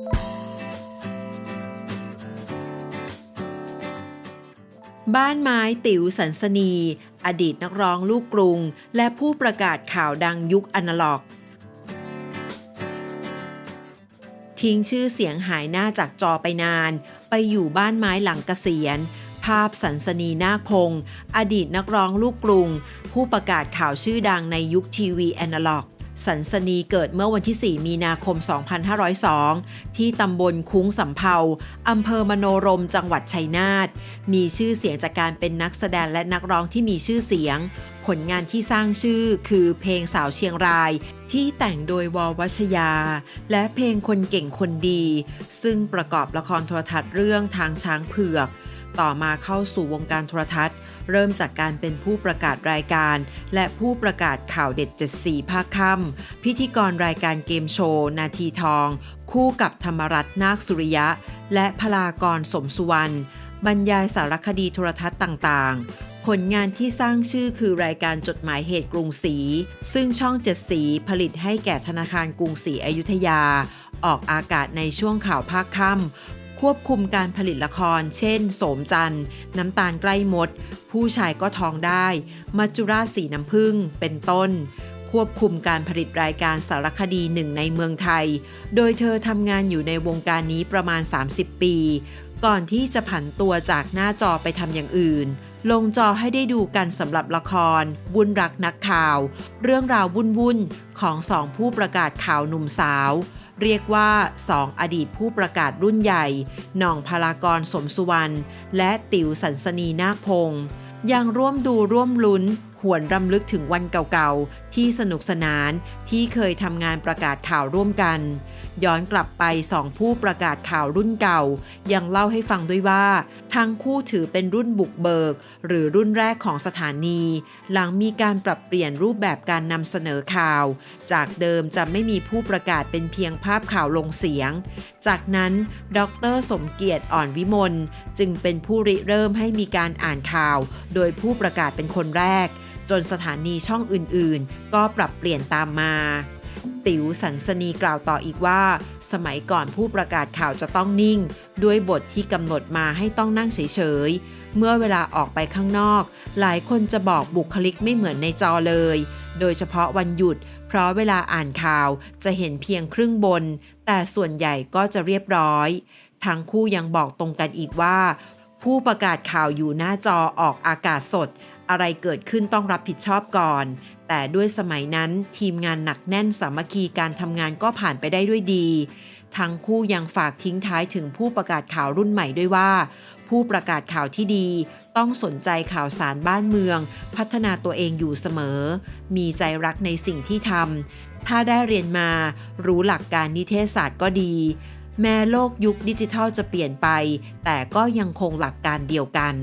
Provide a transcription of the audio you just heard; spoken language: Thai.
บ้านไม้ติ๋วสันสนี อดีตนักร้องลูกกรุง และผู้ประกาศข่าวดังยุคอนาล็อก ทิ้งชื่อเสียงหายหน้าจากจอไปนาน ไปอยู่บ้านไม้หลังเกษียณ ภาพสันสนีนาคพงศ์อดีตนักร้องลูกกรุง ผู้ประกาศข่าวชื่อดังในยุคทีวีแอนาล็อก สันสนีเกิดเมื่อวันที่ 4 มีนาคม 2502 ที่ตำบลคุ้งสำเภาอำเภอมโนรมจังหวัดชัยนาท มีชื่อเสียงจากการเป็นนักแสดงและนักร้องที่มีชื่อเสียง ผลงานที่สร้างชื่อคือเพลงสาวเชียงราย ที่แต่งโดยววัชยา และเพลงคนเก่งคนดี ซึ่งประกอบละครโทรทัศน์เรื่องทางช้างเผือก ต่อมาเข้าสู่วงการโทรทัศน์ เริ่มจากการเป็นผู้ประกาศรายการ และผู้ประกาศข่าวเด็ด 74 ภาคค่ำพิธีกรรายการเกมโชว์ นาทีทอง คู่กับธรรมรัตน์นาคสุริยะ และพลากรสมสุวรรณบรรยายสารคดีโทรทัศน์ต่างๆ ผลงานที่สร้างชื่อคือรายการจดหมายเหตุกรุงศรี ซึ่งช่องเจ็ดสีผลิตให้แก่ธนาคารกรุงศรีอยุธยา ออกอากาศในช่วงข่าวภาคค่ำ ควบคุมการผลิตละคร เช่น โสมจันทร์ น้ำตาลใกล้มด ผู้ชายก็ท้องได้ มัจจุราชสีน้ำผึ้งเป็นต้น ควบคุมการผลิตรายการสารคดีหนึ่งในเมืองไทย โดยเธอทำงานอยู่ในวงการนี้ประมาณ 30 ปี ก่อนที่จะผันตัวจากหน้าจอไปทำอย่างอื่นลงจอให้ได้ดูกันสำหรับละคร บุญรักนักข่าว เรื่องราววุ่นๆของสองผู้ประกาศข่าวหนุ่มสาว เรียกว่าสองอดีตผู้ประกาศรุ่นใหญ่หน่องพลากรสมสุวรรณและติ๋วสันสนีนาคพงศ์ยังร่วมดูร่วมลุ้น หวนรำลึกถึงวันเก่าๆ ที่สนุกสนานที่เคยทำงานประกาศข่าวร่วมกัน ย้อนกลับไปสองผู้ประกาศข่าวรุ่นเก่า ยังเล่าให้ฟังด้วยว่า ทั้งคู่ถือเป็นรุ่นบุกเบิก หรือรุ่นแรกของสถานี หลังมีการปรับเปลี่ยนรูปแบบการนำเสนอข่าว จากเดิมจะไม่มีผู้ประกาศเป็นเพียงภาพข่าวลงเสียง จากนั้น ดร สมเกียรติอ่อนวิมลจึงเป็นผู้ริเริ่มให้มีการอ่านข่าว โดยผู้ประกาศเป็นคนแรก จนสถานีช่องอื่นๆ ก็ปรับเปลี่ยนตามมา ติ๋วสันสนีกล่าวต่ออีกว่า สมัยก่อนผู้ประกาศข่าวจะต้องนิ่ง ด้วยบทที่กำหนดมาให้ต้องนั่งเฉยๆ เมื่อเวลาออกไปข้างนอก หลายคนจะบอกบุคลิกไม่เหมือนในจอเลย โดยเฉพาะวันหยุด เพราะเวลาอ่านข่าวจะเห็นเพียงครึ่งบน แต่ส่วนใหญ่ก็จะเรียบร้อยทั้งคู่ยังบอกตรงกันอีกว่า ผู้ประกาศข่าวอยู่หน้าจอออกอากาศสด อะไรเกิดขึ้นต้องรับผิดชอบก่อน แต่ด้วยสมัยนั้นทีมงานหนักแน่นสามัคคีการทำงานก็ผ่านไปได้ด้วยดี ทั้งคู่ยังฝากทิ้งท้ายถึงผู้ประกาศข่าวรุ่นใหม่ด้วยว่า ผู้ประกาศข่าวที่ดี ต้องสนใจข่าวสารบ้านเมือง พัฒนาตัวเองอยู่เสมอ มีใจรักในสิ่งที่ทำถ้าได้เรียนมา รู้หลักการนิเทศศาสตร์ก็ดี แม้โลกยุคดิจิทัลจะเปลี่ยนไป แต่ก็ยังคงหลักการเดียวกัน